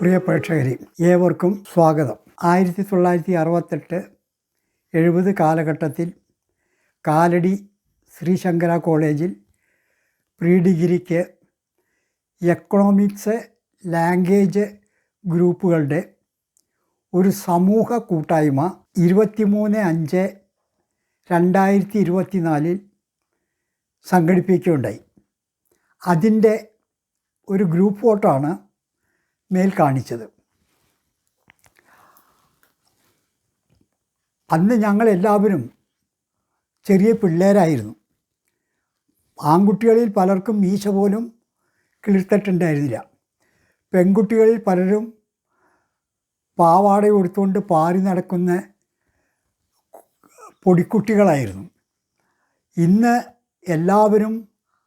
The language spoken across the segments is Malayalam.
പ്രിയ പ്രേക്ഷകരെ ഏവർക്കും സ്വാഗതം. ആയിരത്തി തൊള്ളായിരത്തി അറുപത്തെട്ട് എഴുപത് കാലഘട്ടത്തിൽ കാലടി ശ്രീശങ്കര കോളേജിൽ പ്രീ ഡിഗ്രിക്ക് എക്കണോമിക്സ് ലാംഗ്വേജ് ഗ്രൂപ്പുകളുടെ ഒരു സമൂഹ കൂട്ടായ്മ ഇരുപത്തിമൂന്ന് അഞ്ച് രണ്ടായിരത്തി ഇരുപത്തിനാലിൽ സംഘടിപ്പിക്കുകയുണ്ടായി. അതിന്റെ ഒരു ഗ്രൂപ്പ് ഫോട്ടോയാണ് മേൽ കാണിച്ചത്. അന്ന് ഞങ്ങൾ എല്ലാവരും ചെറിയ പിള്ളേരായിരുന്നു. ആൺകുട്ടികളിൽ പലർക്കും മീശ പോലും കിളിർത്തിട്ടുണ്ടായിരുന്നില്ല. പെൺകുട്ടികളിൽ പലരും പാവാട കൊടുത്തുകൊണ്ട് പാറി നടക്കുന്ന പൊടിക്കുട്ടികളായിരുന്നു. ഇന്ന് എല്ലാവരും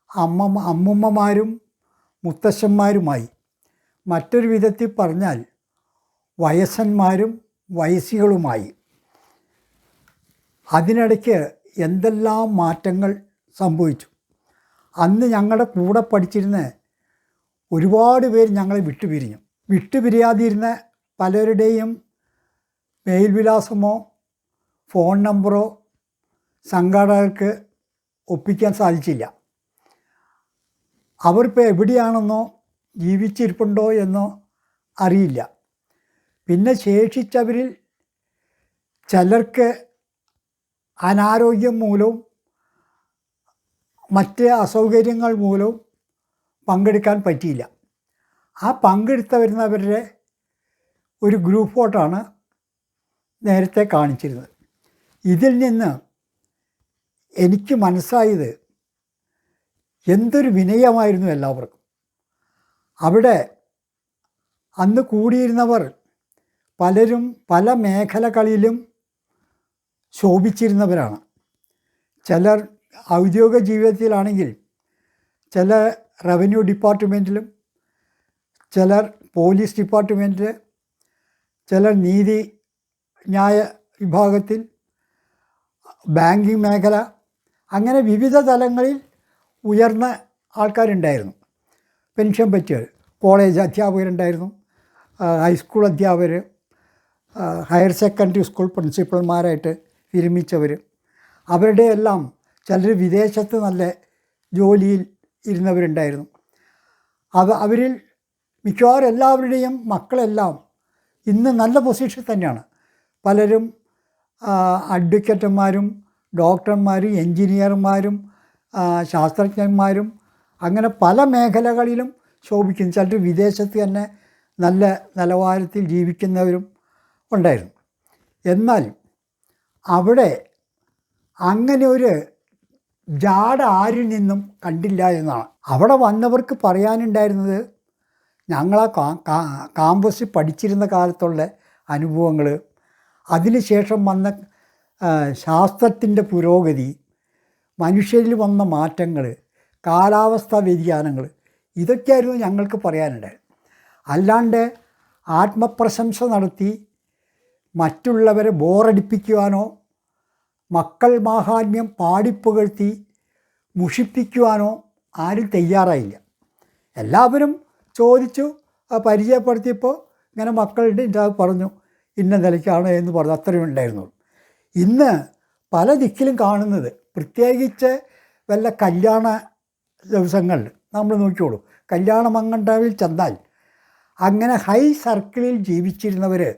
അമ്മ അമ്മുമ്മമാരും മുത്തശ്ശന്മാരുമായി മറ്റൊരു വിധത്തിൽ പറഞ്ഞാൽ വയസ്സന്മാരും വയസ്സികളുമായി. അതിനിടയ്ക്ക് എന്തെല്ലാം മാറ്റങ്ങൾ സംഭവിച്ചു? അന്ന് ഞങ്ങളുടെ കൂടെ പഠിച്ചിരുന്ന ഒരുപാട് പേര് ഞങ്ങളെ വിട്ടുപിരിഞ്ഞു. വിട്ടുപിരിയാതിരുന്ന പലരുടെയും മെയിൽ വിലാസമോ ഫോൺ നമ്പറോ സംഘാടകർക്ക് ഒപ്പിക്കാൻ സാധിച്ചില്ല. അവരിപ്പോൾ എവിടെയാണെന്നോ ജീവിച്ചിരിപ്പുണ്ടോ എന്നോ അറിയില്ല. പിന്നെ ശേഷിച്ചവരിൽ ചിലർക്ക് അനാരോഗ്യം മൂലവും മറ്റ് അസൗകര്യങ്ങൾ മൂലവും പങ്കെടുക്കാൻ പറ്റിയില്ല. ആ പങ്കെടുത്ത വരുന്നവരുടെ ഒരു ഗ്രൂപ്പ് ഫോട്ടോ ആണ് നേരത്തെ കാണിച്ചിരുന്നത്. ഇതിൽ നിന്ന് എനിക്ക് മനസ്സായത് എന്തൊരു വിനയമായിരുന്നു എല്ലാവർക്കും. അവിടെ അന്ന് കൂടിയിരുന്നവർ പലരും പല മേഖലകളിലും ശോഭിച്ചിരുന്നവരാണ്. ചിലർ ഔദ്യോഗിക ജീവിതത്തിലാണെങ്കിൽ ചില റവന്യൂ ഡിപ്പാർട്ട്മെന്റിലും ചിലർ പോലീസ് ഡിപ്പാർട്ട്മെന്റിൽ ചിലർ നീതി ന്യായ വിഭാഗത്തിൽ ബാങ്കിങ് മേഖല അങ്ങനെ വിവിധ തലങ്ങളിൽ ഉയർന്ന ആൾക്കാരുണ്ടായിരുന്നു. പെൻഷൻ പറ്റിയവർ. കോളേജ് അധ്യാപകരുണ്ടായിരുന്നു. ഹൈസ്കൂൾ അധ്യാപകർ ഹയർ സെക്കൻഡറി സ്കൂൾ പ്രിൻസിപ്പൽമാരായിട്ട് വിരമിച്ചവർ അവരുടെ എല്ലാം ചിലർ വിദേശത്ത് നല്ല ജോലിയിൽ ഇരുന്നവരുണ്ടായിരുന്നു. അവ അവരിൽ മിക്കവാറും എല്ലാവരുടെയും മക്കളെല്ലാം ഇന്ന് നല്ല പൊസിഷൻ തന്നെയാണ്. പലരും അഡ്വക്കേറ്റന്മാരും ഡോക്ടർമാരും എൻജിനീയർമാരും ശാസ്ത്രജ്ഞന്മാരും അങ്ങനെ പല മേഖലകളിലും ശോഭിക്കുന്നു. ചിലർ വിദേശത്ത് തന്നെ നല്ല നിലവാരത്തിൽ ജീവിക്കുന്നവരും ഉണ്ടായിരുന്നു. എന്നാൽ അവിടെ അങ്ങനെ ഒരു ജാട ആരിൽ നിന്നും കണ്ടില്ല എന്നാണ്. അവിടെ വന്നവർക്ക് പറയാനുണ്ടായിരുന്നത് ഞങ്ങളാ കാമ്പസിൽ പഠിച്ചിരുന്ന കാലത്തുള്ള അനുഭവങ്ങൾ അതിനുശേഷം വന്ന ശാസ്ത്രത്തിന്റെ പുരോഗതി മനുഷ്യരിൽ വന്ന മാറ്റങ്ങൾ കാലാവസ്ഥാ വ്യതിയാനങ്ങൾ ഇതൊക്കെയായിരുന്നു ഞങ്ങൾക്ക് പറയാനുണ്ടായത് അല്ലാണ്ട് ആത്മപ്രശംസ നടത്തി മറ്റുള്ളവരെ ബോറടിപ്പിക്കുവാനോ മക്കൾ മാഹാത്മ്യം പാടിപ്പുകഴ്ത്തി മുഷിപ്പിക്കുവാനോ ആരും തയ്യാറായില്ല. എല്ലാവരും ചോദിച്ചു പരിചയപ്പെടുത്തിയപ്പോൾ ഇങ്ങനെ മക്കളുടെ ഇതാ പറഞ്ഞു ഇന്ന നിലയ്ക്കാണ് എന്ന് പറഞ്ഞു അത്രയും ഉണ്ടായിരുന്നു ഇന്ന് പല ദിക്കിലും കാണുന്നത് പ്രത്യേകിച്ച് വല്ല കല്യാണ ദിവസങ്ങളിൽ നമ്മൾ നോക്കിയോളൂ കല്യാണ മങ്ങണ്ടാവിൽ ചെന്നാൽ അങ്ങനെ ഹൈ സർക്കിളിൽ ജീവിച്ചിരുന്നവർ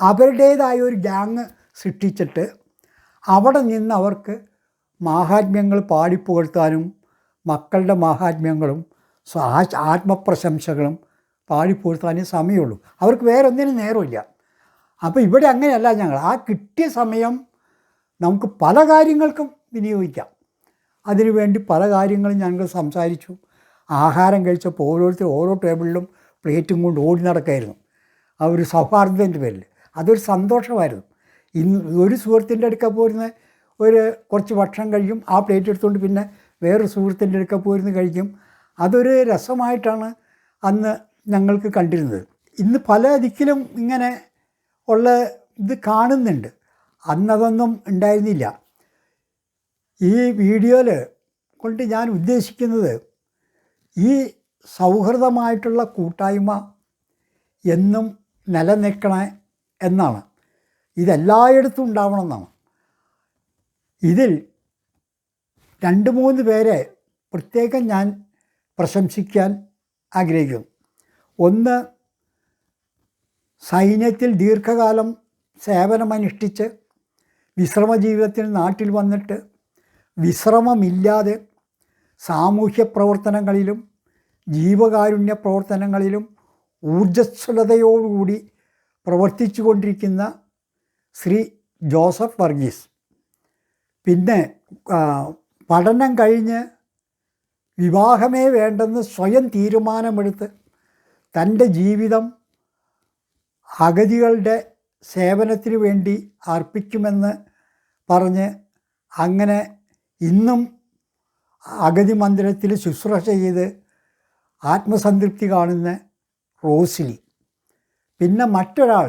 അവരുടേതായ ഒരു ഗ്യാങ് സൃഷ്ടിച്ചിട്ട് അവിടെ നിന്ന് അവർക്ക് മാഹാത്മ്യങ്ങൾ പാടിപ്പുകഴ്ത്താനും മക്കളുടെ മാഹാത്മ്യങ്ങളും ആത്മപ്രശംസകളും പാടിപ്പുകഴ്ത്താനേ സമയമുള്ളൂ. അവർക്ക് വേറെ ഒന്നിനും നേരമില്ല. അപ്പോൾ ഇവിടെ അങ്ങനെയല്ല ഞങ്ങൾ. ആ കിട്ടിയ സമയം നമുക്ക് പല കാര്യങ്ങൾക്കും വിനിയോഗിക്കാം. അതിനുവേണ്ടി പല കാര്യങ്ങളും ഞങ്ങൾ സംസാരിച്ചു. ആഹാരം കഴിച്ചപ്പോൾ ഓരോരുത്തർ ഓരോ ടേബിളിലും പ്ലേറ്റും കൊണ്ട് ഓടി നടക്കായിരുന്നു. ആ ഒരു സൗഹാർദ്ദത്തിന്റെ പേരിൽ. അതൊരു സന്തോഷമായിരുന്നു. ഇന്ന് ഒരു സുഹൃത്തിന്റെ അടുക്ക പോരുന്ന ഒരു കുറച്ച് ഭക്ഷണം കഴിക്കും ആ പ്ലേറ്റ് എടുത്തുകൊണ്ട് പിന്നെ വേറൊരു സുഹൃത്തിന്റെ അടുക്ക പോരുന്ന് കഴിക്കും. അതൊരു രസമായിട്ടാണ് അന്ന് ഞങ്ങൾക്ക് കണ്ടിരുന്നത്. ഇന്ന് പല ദിക്കിലും ഇങ്ങനെ ഉള്ള ഇത് കാണുന്നുണ്ട്. അന്നതൊന്നും ഉണ്ടായിരുന്നില്ല. ഈ വീഡിയോയിൽ കൊണ്ട് ഞാൻ ഉദ്ദേശിക്കുന്നത് ഈ സൗഹൃദമായിട്ടുള്ള കൂട്ടായ്മ എന്നും നിലനിൽക്കണേ എന്നാണ്. ഇതെല്ലായിടത്തും ഉണ്ടാവണമെന്നാണ്. ഇതിൽ രണ്ട് മൂന്ന് പേരെ പ്രത്യേകം ഞാൻ പ്രശംസിക്കാൻ ആഗ്രഹിക്കുന്നു. ഒന്ന് സൈന്യത്തിൽ ദീർഘകാലം സേവനമനുഷ്ഠിച്ച് വിശ്രമ ജീവിതത്തിൽ നാട്ടിൽ വന്നിട്ട് വിശ്രമമില്ലാതെ സാമൂഹ്യ പ്രവർത്തനങ്ങളിലും ജീവകാരുണ്യ പ്രവർത്തനങ്ങളിലും ഊർജസ്വലതയോടുകൂടി പ്രവർത്തിച്ചു കൊണ്ടിരിക്കുന്ന ശ്രീ ജോസഫ് വർഗീസ്. പിന്നെ പഠനം കഴിഞ്ഞ് വിവാഹമേ വേണ്ടെന്ന് സ്വയം തീരുമാനമെടുത്ത് തന്റെ ജീവിതം അഗതികളുടെ സേവനത്തിനു വേണ്ടി അർപ്പിക്കുമെന്ന് പറഞ്ഞ് അങ്ങനെ ഇന്നും അഗതി മന്ദിരത്തിൽ ശുശ്രൂഷ ചെയ്ത് ആത്മസംതൃപ്തി കാണുന്ന റോസിലി. പിന്നെ മറ്റൊരാൾ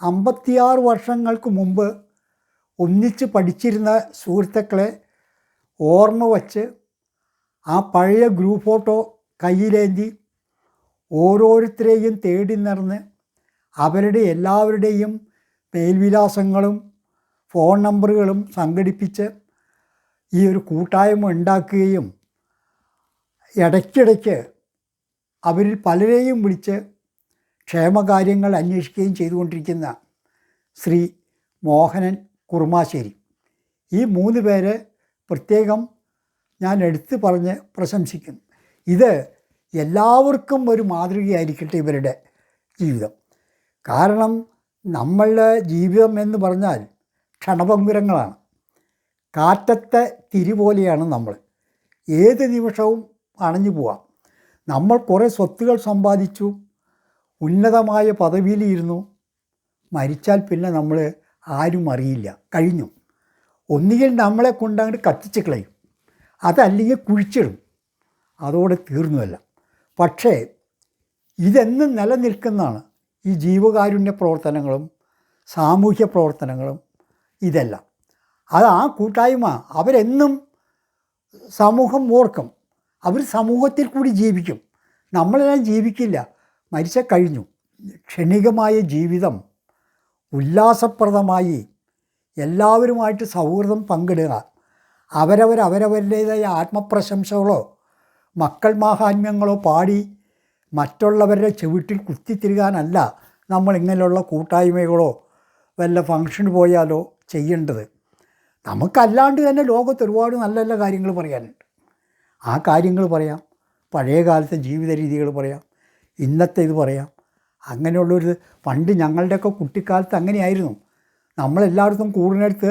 അമ്പത്തിയാറ് വർഷങ്ങൾക്ക് മുമ്പ് ഒന്നിച്ച് പഠിച്ചിരുന്ന സുഹൃത്തുക്കളെ ഓർമ്മ വച്ച് ആ പഴയ ഗ്രൂപ്പ് ഫോട്ടോ കയ്യിലേന്തി ഓരോരുത്തരെയും തേടി നടന്ന് അവരുടെ എല്ലാവരുടെയും മേൽവിലാസങ്ങളും ഫോൺ നമ്പറുകളും സംഘടിപ്പിച്ച് ഈ ഒരു കൂട്ടായ്മ ഉണ്ടാക്കുകയും ഇടയ്ക്കിടയ്ക്ക് അവരിൽ പലരെയും വിളിച്ച് ക്ഷേമകാര്യങ്ങൾ അന്വേഷിക്കുകയും ചെയ്തുകൊണ്ടിരിക്കുന്ന ശ്രീ മോഹനൻ കുറുമാശ്ശേരി. ഈ മൂന്ന് പേരെ പ്രത്യേകം ഞാൻ എടുത്തു പറഞ്ഞ് പ്രശംസിക്കുന്നു. ഇത് എല്ലാവർക്കും ഒരു മാതൃകയായിരിക്കട്ടെ ഇവരുടെ ജീവിതം. കാരണം നമ്മളുടെ ജീവിതം എന്ന് പറഞ്ഞാൽ ക്ഷണഭംഗുരങ്ങളാണ്. കാറ്റത്തെ തിരി പോലെയാണ് നമ്മൾ. ഏത് നിമിഷവും അണഞ്ഞു പോവാം. നമ്മൾ കുറേ സ്വത്തുകൾ സമ്പാദിച്ചു ഉന്നതമായ പദവിയിലിരുന്നു മരിച്ചാൽ പിന്നെ നമ്മൾ ആരും അറിയില്ല. കഴിഞ്ഞു. ഒന്നുകിൽ നമ്മളെ കൊണ്ടങ്ങോട്ട് കത്തിച്ച് കളയും. അതല്ലെങ്കിൽ കുഴിച്ചിടും. അതോടെ തീർന്നുമല്ല പക്ഷേ ഇതെന്നും നിലനിൽക്കുന്നതാണ് ഈ ജീവകാരുണ്യ പ്രവർത്തനങ്ങളും സാമൂഹ്യ പ്രവർത്തനങ്ങളും ഇതെല്ലാം. അത് ആ കൂട്ടായ്മ അവരെന്നും സമൂഹം ഓർക്കും. അവർ സമൂഹത്തിൽ കൂടി ജീവിക്കും. നമ്മളെല്ലാം ജീവിക്കില്ല. മരിച്ച കഴിഞ്ഞു. ക്ഷണികമായ ജീവിതം ഉല്ലാസപ്രദമായി എല്ലാവരുമായിട്ട് സൗഹൃദം പങ്കിടുക. അവരവർ അവരവരുടേതായ ആത്മപ്രശംസകളോ മക്കൾ മാഹാത്മ്യങ്ങളോ പാടി മറ്റുള്ളവരുടെ ചുവട്ടിൽ കുത്തിത്തിരുകാനല്ല നമ്മൾ ഇങ്ങനെയുള്ള കൂട്ടായ്മകളോ വല്ല ഫങ്ഷന് പോയാലോ ചെയ്യേണ്ടത്. നമുക്കല്ലാണ്ട് തന്നെ ലോകത്ത് ഒരുപാട് നല്ല നല്ല കാര്യങ്ങൾ പറയാനുണ്ട് ആ കാര്യങ്ങൾ പറയാം. പഴയ കാലത്തെ ജീവിത രീതികൾ പറയാം. ഇന്നത്തെ ഇത് പറയാം. അങ്ങനെയുള്ളൊരു പണ്ട് ഞങ്ങളുടെയൊക്കെ കുട്ടിക്കാലത്ത് അങ്ങനെയായിരുന്നു. നമ്മളെല്ലായിടത്തും കൂടിനടുത്ത്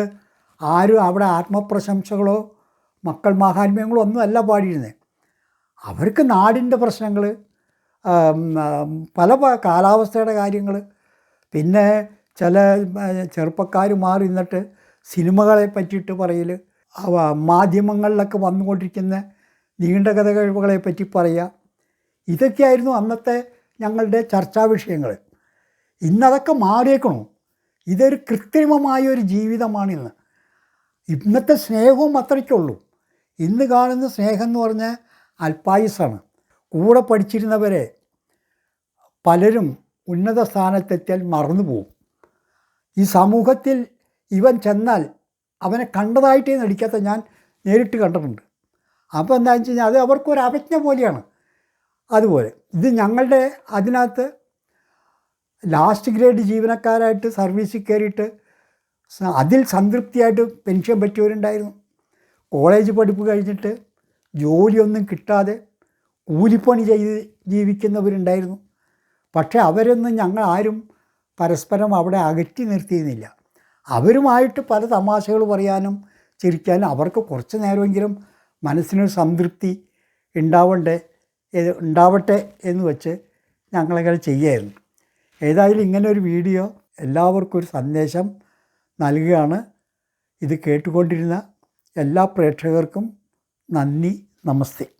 ആരും അവിടെ ആത്മപ്രശംസകളോ മക്കൾ മഹാത്മ്യങ്ങളോ ഒന്നും അല്ല പാടിയിരുന്നത് അവർക്ക് നാടിന്റെ പ്രശ്നങ്ങൾ പല കാലാവസ്ഥയുടെ കാര്യങ്ങൾ പിന്നെ ചില ചെറുപ്പക്കാർ മാറി നിന്നിട്ട് സിനിമകളെ പറ്റിയിട്ട് പറയൽ മാധ്യമങ്ങളിലൊക്കെ വന്നുകൊണ്ടിരിക്കുന്ന നീണ്ട കഥകളെ പറ്റി പറയുക ഇതൊക്കെയായിരുന്നു അന്നത്തെ ഞങ്ങളുടെ ചർച്ചാ വിഷയങ്ങൾ ഇന്നതൊക്കെ മാറിയേക്കണു. ഇതൊരു കൃത്രിമമായ ഒരു ജീവിതമാണിന്ന്. ഇന്നത്തെ സ്നേഹവും അത്രയ്ക്കുള്ളൂ. ഇന്ന് കാണുന്ന സ്നേഹം എന്ന് പറഞ്ഞാൽ അൽപ്പായുസാണ് കൂടെ പഠിച്ചിരുന്നവരെ പലരും ഉന്നത സ്ഥാനത്തെത്തിയാൽ മറന്നു പോകും ഈ സമൂഹത്തിൽ ഇവൻ ചെന്നാൽ അവനെ കണ്ടതായിട്ടേ നടിക്കാത്ത ഞാൻ നേരിട്ട് കണ്ടിട്ടുണ്ട്. അപ്പോൾ എന്താണെന്ന് വെച്ച് കഴിഞ്ഞാൽ അത് അവർക്കൊരു അവജ്ഞ പോലെയാണ്. അതുപോലെ ഇത് ഞങ്ങളുടെ അതിനകത്ത് ലാസ്റ്റ് ഗ്രേഡ് ജീവനക്കാരായിട്ട് സർവീസിൽ കയറിയിട്ട് അതിൽ സംതൃപ്തിയായിട്ട് പെൻഷൻ പറ്റിയവരുണ്ടായിരുന്നു. കോളേജ് പഠിപ്പ് കഴിഞ്ഞിട്ട് ജോലിയൊന്നും കിട്ടാതെ കൂലിപ്പണി ചെയ്ത് ജീവിക്കുന്നവരുണ്ടായിരുന്നു. പക്ഷേ അവരൊന്നും ഞങ്ങൾ ആരും പരസ്പരം അവിടെ അകറ്റി നിർത്തിയിരുന്നില്ല. അവരുമായിട്ട് പല തമാശകൾ പറയാനും ചിരിക്കാനും അവർക്ക് കുറച്ച് നേരമെങ്കിലും മനസ്സിനൊരു സംതൃപ്തി ഉണ്ടാവണ്ടേ ഉണ്ടാവട്ടെ എന്ന് വെച്ച് ഞങ്ങളങ്ങനെ ചെയ്യായിരുന്നു. ഏതായാലും ഇങ്ങനെ ഒരു വീഡിയോ എല്ലാവർക്കും ഒരു സന്ദേശം നൽകുകയാണ്. ഇത് കേട്ടുകൊണ്ടിരുന്ന എല്ലാ പ്രേക്ഷകർക്കും നന്ദി നമസ്തേ.